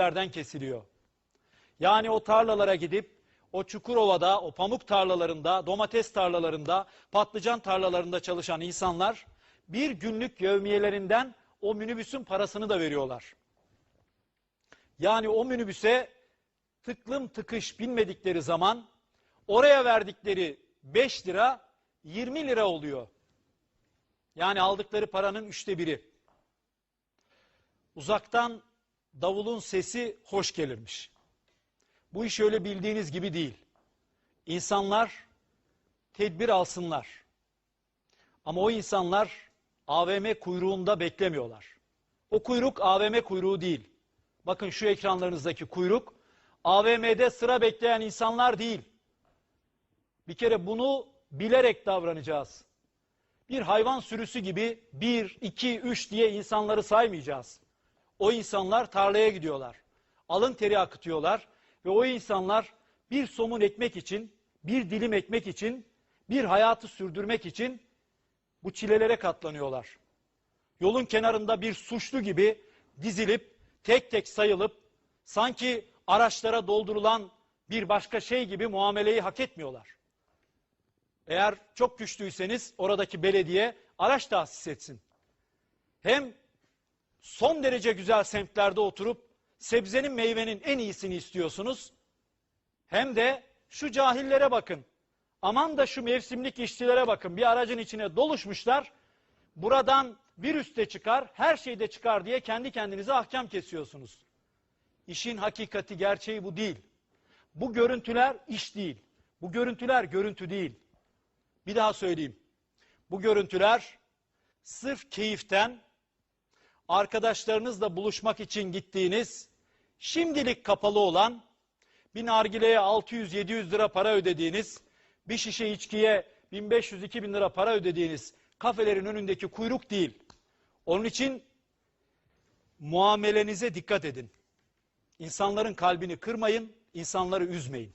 çiftliklerden kesiliyor. Yani o tarlalara gidip o Çukurova'da, o pamuk tarlalarında, domates tarlalarında, patlıcan tarlalarında çalışan insanlar bir günlük yevmiyelerinden o minibüsün parasını da veriyorlar. Yani o minibüse tıklım tıkış binmedikleri zaman oraya verdikleri 5 lira 20 lira oluyor. Yani aldıkları paranın üçte biri. Uzaktan davulun sesi hoş gelirmiş. Bu iş öyle bildiğiniz gibi değil. İnsanlar tedbir alsınlar. Ama o insanlar AVM kuyruğunda beklemiyorlar. O kuyruk AVM kuyruğu değil. Bakın şu ekranlarınızdaki kuyruk AVM'de sıra bekleyen insanlar değil. Bir kere bunu bilerek davranacağız. Bir hayvan sürüsü gibi bir, iki, üç diye insanları saymayacağız. O insanlar tarlaya gidiyorlar. Alın teri akıtıyorlar ve o insanlar bir somun ekmek için, bir dilim ekmek için, bir hayatı sürdürmek için bu çilelere katlanıyorlar. Yolun kenarında bir suçlu gibi dizilip, tek tek sayılıp, sanki araçlara doldurulan bir başka şey gibi muameleyi hak etmiyorlar. Eğer çok güçlüyseniz oradaki belediye araç tahsis etsin. Hem son derece güzel semtlerde oturup sebzenin meyvenin en iyisini istiyorsunuz. Hem de şu cahillere bakın. Aman da şu mevsimlik işçilere bakın. Bir aracın içine doluşmuşlar. Buradan virüs de çıkar, her şey de çıkar diye kendi kendinize ahkam kesiyorsunuz. İşin hakikati, gerçeği bu değil. Bu görüntüler iş değil. Bu görüntüler görüntü değil. Bir daha söyleyeyim. Bu görüntüler sırf keyiften arkadaşlarınızla buluşmak için gittiğiniz şimdilik kapalı olan bir nargileye 600-700 lira para ödediğiniz bir şişe içkiye 1500-2000 lira para ödediğiniz kafelerin önündeki kuyruk değil. Onun için muamelenize dikkat edin. İnsanların kalbini kırmayın, insanları üzmeyin.